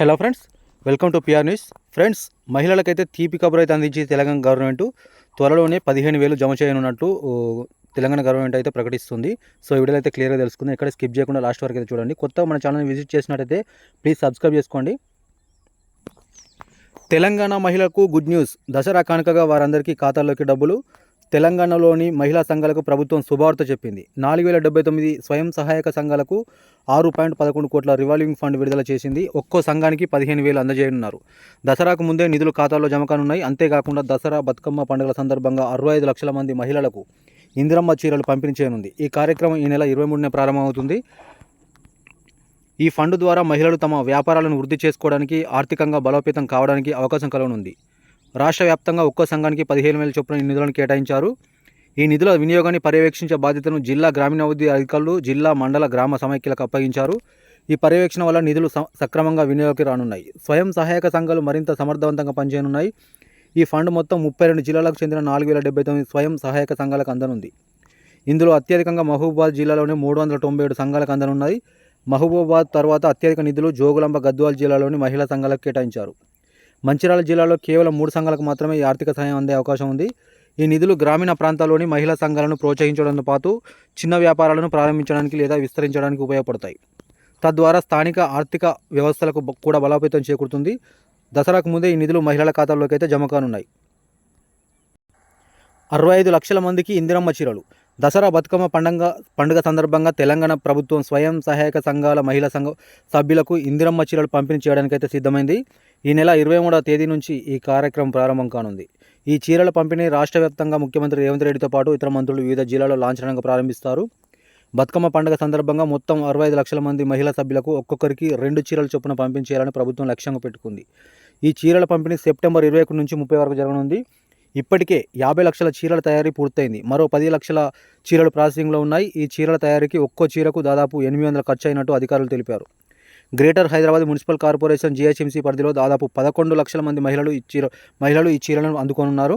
Hello friends welcome to PR news friends మహిళలకైతే తీపి కబురు అయితే అందించి తెలంగాణ గవర్నమెంట్. త్వరలోనే పదిహేను వేలు జమ చేయనున్నట్టు తెలంగాణ గవర్నమెంట్ అయితే ప్రకటిస్తుంది. సో ఈ వీడియోలో అయితే క్లియర్గా తెలుసుకుంది. ఎక్కడ స్కిప్ చేయకుండా లాస్ట్ వరకు అయితే చూడండి. కొత్తగా మన ఛానల్ని విజిట్ చేసినట్టయితే ప్లీజ్ సబ్స్క్రైబ్ చేసుకోండి. తెలంగాణ మహిళలకు గుడ్ న్యూస్. దసరా కానుకగా వారందరికీ ఖాతాల్లోకి డబ్బులు. తెలంగాణలోని మహిళా సంఘాలకు ప్రభుత్వం శుభవార్త చెప్పింది. నాలుగు వేల డెబ్బై తొమ్మిది స్వయం సహాయక సంఘాలకు ఆరు పాయింట్ పదకొండు కోట్ల రివాల్వింగ్ ఫండ్ విడుదల చేసింది. ఒక్కో సంఘానికి పదిహేను వేలు అందజేయనున్నారు. దసరాకు ముందే నిధులు ఖాతాలో జమ కానున్నాయి. అంతేకాకుండా దసరా బతుకమ్మ పండుగల సందర్భంగా అరవై ఐదు లక్షల మంది మహిళలకు ఇందిరమ్మ చీరలు పంపిణీ చేయనుంది. ఈ కార్యక్రమం ఈ నెల ఇరవై మూడున ప్రారంభమవుతుంది. ఈ ఫండ్ ద్వారా మహిళలు తమ వ్యాపారాలను వృద్ధి చేసుకోవడానికి ఆర్థికంగా బలోపేతం కావడానికి అవకాశం కలగనుంది రాష్ట్ర వ్యాప్తంగా ఒక్కో సంఘానికి పదిహేను వేల చొప్పున ఈ నిధులను కేటాయించారు. ఈ నిధుల వినియోగాన్ని పర్యవేక్షించే బాధ్యతను జిల్లా గ్రామీణాభివృద్ధి అధికారులు జిల్లా మండల గ్రామ సమైక్యలకు అప్పగించారు. ఈ పర్యవేక్షణ వల్ల నిధులు స- సక్రమంగా వినియోగకి రానున్నాయి. స్వయం సహాయక సంఘాలు మరింత సమర్థవంతంగా పనిచేయనున్నాయి. ఈ ఫండ్ మొత్తం ముప్పై రెండు జిల్లాలకు చెందిన నాలుగు వేల డెబ్బై తొమ్మిది స్వయం సహాయక సంఘాలకు అందనుంది. ఇందులో అత్యధికంగా మహబూబాబాద్ జిల్లాలోనే మూడు వందల తొంభై ఏడు సంఘాలకు అందనున్నాయి. మహబూబాబాద్ తర్వాత అత్యధిక నిధులు జోగులాంబ గద్వాల్ జిల్లాలోని మహిళా సంఘాలకు కేటాయించారు. మంచిర్యాల జిల్లాలో కేవలం మూడు సంఘాలకు మాత్రమే ఈ ఆర్థిక సహాయం అందే అవకాశం ఉంది. ఈ నిధులు గ్రామీణ ప్రాంతాల్లోని మహిళా సంఘాలను ప్రోత్సహించడంతో పాటు చిన్న వ్యాపారాలను ప్రారంభించడానికి లేదా విస్తరించడానికి ఉపయోగపడతాయి. తద్వారా స్థానిక ఆర్థిక వ్యవస్థలకు కూడా బలోపేతం చేకూరుతుంది. దసరాకు ముందే ఈ నిధులు మహిళల ఖాతాల్లోకి అయితే జమ కానున్నాయి. అరవై ఐదు లక్షల మందికి ఇందిరమ్మ చీరలు. దసరా బతుకమ్మ పండుగ పండుగ సందర్భంగా తెలంగాణ ప్రభుత్వం స్వయం సహాయక సంఘాల మహిళా సంఘ సభ్యులకు ఇందిరమ్మ చీరలు పంపిణీ చేయడానికైతే సిద్ధమైంది. ఈ నెల ఇరవై మూడవ తేదీ నుంచి ఈ కార్యక్రమం ప్రారంభం కానుంది. ఈ చీరల పంపిణీ రాష్ట్ర వ్యాప్తంగా ముఖ్యమంత్రి రేవంత్ రెడ్డితో పాటు ఇతర మంత్రులు వివిధ జిల్లాలో లాంఛనంగా ప్రారంభిస్తారు. బతుకమ్మ పండుగ సందర్భంగా మొత్తం అరవై ఐదు లక్షల మంది మహిళా సభ్యులకు ఒక్కొక్కరికి రెండు చీరల చొప్పున పంపించేయాలని ప్రభుత్వం లక్ష్యంగా పెట్టుకుంది. ఈ చీరల పంపిణీ సెప్టెంబర్ ఇరవై ఒకటి నుంచి ముప్పై వరకు జరగనుంది. ఇప్పటికే యాభై లక్షల చీరల తయారీ పూర్తయింది. మరో పది లక్షల చీరలు ప్రాసెసింగ్లో ఉన్నాయి. ఈ చీరల తయారీకి ఒక్కో చీరకు దాదాపు ఎనిమిది వందల ఖర్చు అయినట్టు అధికారులు తెలిపారు. Greater Hyderabad municipal corporation GHMC పరిధిలో దాదాపు పదకొండు లక్షల మంది మహిళలు ఈ చీర మహిళలు ఈ చీరలను అందుకోనున్నారు.